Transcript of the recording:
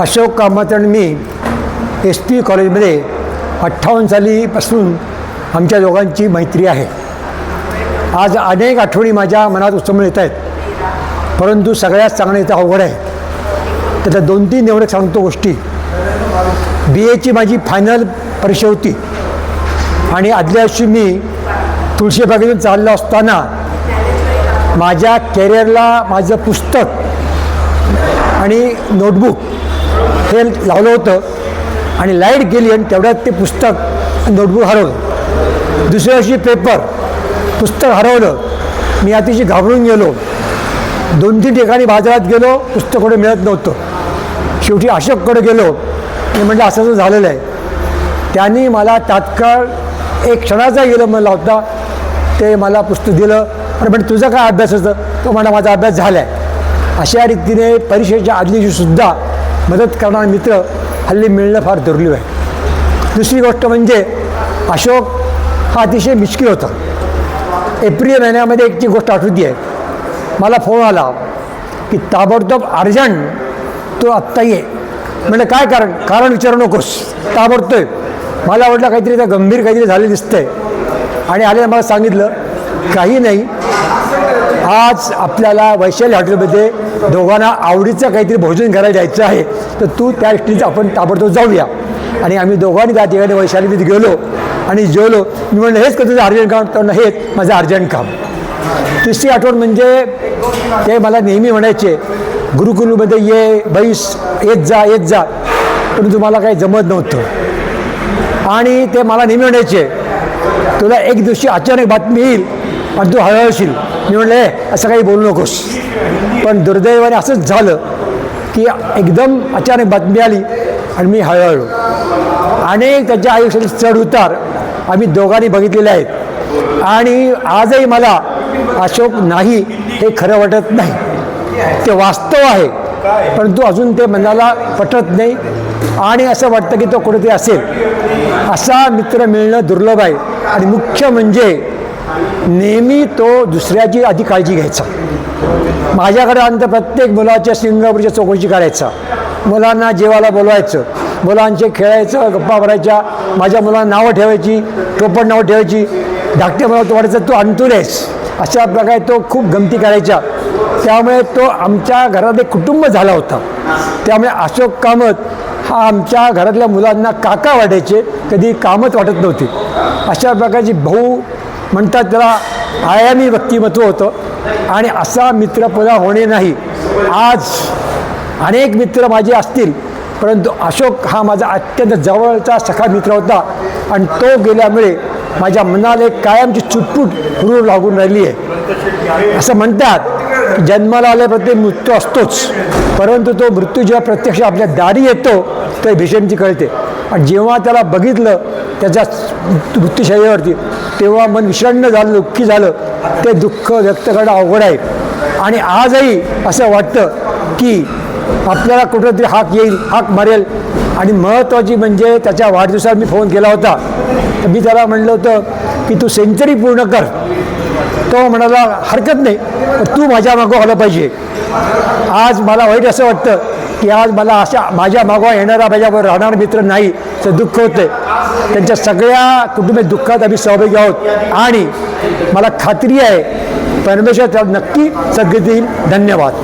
अशोक कामत आणि मी S P कॉलेजमध्ये अठ्ठावन्न सालीपासून आमच्या दोघांची मैत्री आहे. आज अनेक आठवणी माझ्या मनात उसमळ येत आहेत. परंतु सगळ्यात सांगणं इथं अवघड आहे. त्याच्या दोन तीन निवडक सांगतो गोष्टी. बी एची माझी फायनल परीक्षा होती. आणि आदल्या दिवशी मी तुळशीबागेतून चाललो असताना माझ्या कॅरियरला माझं पुस्तक आणि नोटबुक हे लावलं होतं आणि लाइट गेली आणि तेवढ्यात ते पुस्तक नोटबुक हरवलं. दुसऱ्या दिवशी पेपर पुस्तक हरवलं. मी अतिशय घाबरून गेलो. दोन तीन ठिकाणी बाजारात गेलो पुस्तक कुठे मिळत नव्हतं. शेवटी अशोककडे गेलो. आणि म्हटलं असं असं झालेलं आहे. त्यांनी मला तात्काळ एक क्षणाचा गेलो मला होता. ते मला पुस्तक दिलं. आणि म्हणजे तुझा काय अभ्यास होतं? तो म्हणा माझा अभ्यास झाला आहे अशा रीतीने परीक्षेच्या आदल्या दिवशीसुद्धा मदत करणारा मित्र हल्ली मिळणं फार दुर्मिळ आहे. दुसरी गोष्ट म्हणजे अशोक हा अतिशय मिश्किल होता. एप्रिल महिन्यामध्ये एक ती गोष्ट आठवती आहे. मला फोन आला की ताबडतोब अर्जंट तो आत्ता ये. म्हणजे काय कारण? कारण विचारू नकोस. ताबडतोय मला वाटलं काहीतरी त्या गंभीर काहीतरी झाले दिसतंय. आणि आले मला सांगितलं काही नाही. आज आपल्याला वैशाली हॉटेलमध्ये दोघांना आवडीचं काहीतरी भोजन करायला जायचं आहे तर तू त्या दृष्टीचं आपण ताबडतोब जाऊया. आणि आम्ही दोघांनी त्या ठिकाणी वैशालीमध्ये गेलो आणि जेवलो. मी म्हणलं हेच का तुझं अर्जंट काम? तर हेच माझं अर्जंट काम. तिसरी आठवण म्हणजे ते मला नेहमी म्हणायचे गुरुकुलमध्ये ये बैस येत जा येत जा. पण मला काही जमत नव्हतं. आणि ते मला नेहमी म्हणायचे तुला एक दिवशी अचानक बातमी येईल आणि तू हळहळशील. मी म्हणलं असं काही बोलू नकोस. पण दुर्दैवाने असंच झालं की एकदम अचानक बातमी आली आणि मी हळहळलो. अनेक त्याच्या आयुष्यातील चढ उतार आम्ही दोघांनी बघितलेले आहेत. आणि आजही मला अशोक नाही हे खरं वाटत नाही. ते वास्तव आहे. परंतु अजून ते मनाला पटत नाही. आणि असं वाटतं की तो कुठेतरी असेल. असा मित्र मिळणं दुर्लभ आहे. आणि मुख्य म्हणजे नेहमी तो दुसऱ्याची आधी काळजी घ्यायचा. माझ्याकडे आणतं प्रत्येक मुलाच्या सिंगापूरच्या चौकशी करायचा. मुलांना जेवायला बोलवायचं. मुलांचे खेळायचं गप्पा भरायच्या माझ्या मुलांना नावं ठेवायची टोपण नावं ठेवायची. धाकट्या मुलाला तो वाटायचं तू अशा प्रकारे तो खूप गमती करायच्या त्यामुळे तो आमच्या घरात एक कुटुंब झाला होता. त्यामुळे अशोक कामत हा आमच्या घरातल्या मुलांना काका वाटायचे. कधी कामत वाटत नव्हते. अशा प्रकारची भाऊ म्हणतात त्याला आयामी व्यक्तिमत्व होतं. आणि असा मित्रपदा होणे नाही. आज अनेक मित्र माझे असतील परंतु अशोक हा माझा अत्यंत जवळचा सखा मित्र होता आणि तो गेल्यामुळे माझ्या मनाला एक कायमची चुटपुट हुरूर लागून राहिली आहे. असं म्हणतात जन्माला आल्याप्रती मृत्यू असतोच. परंतु तो मृत्यू जेव्हा प्रत्यक्ष आपल्या दारी येतो तर भीषणची कळते. आणि जेव्हा त्याला बघितलं त्याच्या मृत्यूशैलीवरती तेव्हा मन विषण्ण झालं दुःखी झालं. ते दुःख व्यक्त करणं अवघड आहे. आणि आजही असं वाटतं की आपल्याला कुठंतरी हाक येईल हाक मारेल. आणि महत्त्वाची म्हणजे त्याच्या वाढदिवसात मी फोन केला होता. तर मी त्याला म्हणलं होतं की तू सेंचुरी पूर्ण कर. तो म्हणाला हरकत नाही तू माझ्या मागं आलं पाहिजे. आज मला वाईट असं वाटतं की आज मला अशा माझ्या मागोवा येणारा माझ्याबरोबर राहणारा मित्र नाही तर दुःख होते त्यांच्या सगळ्या कुटुंब दुःखात आम्ही सहभागी आहोत. आणि मला खात्री आहे परमेश्वर त्याला नक्की सगळी देईल. धन्यवाद.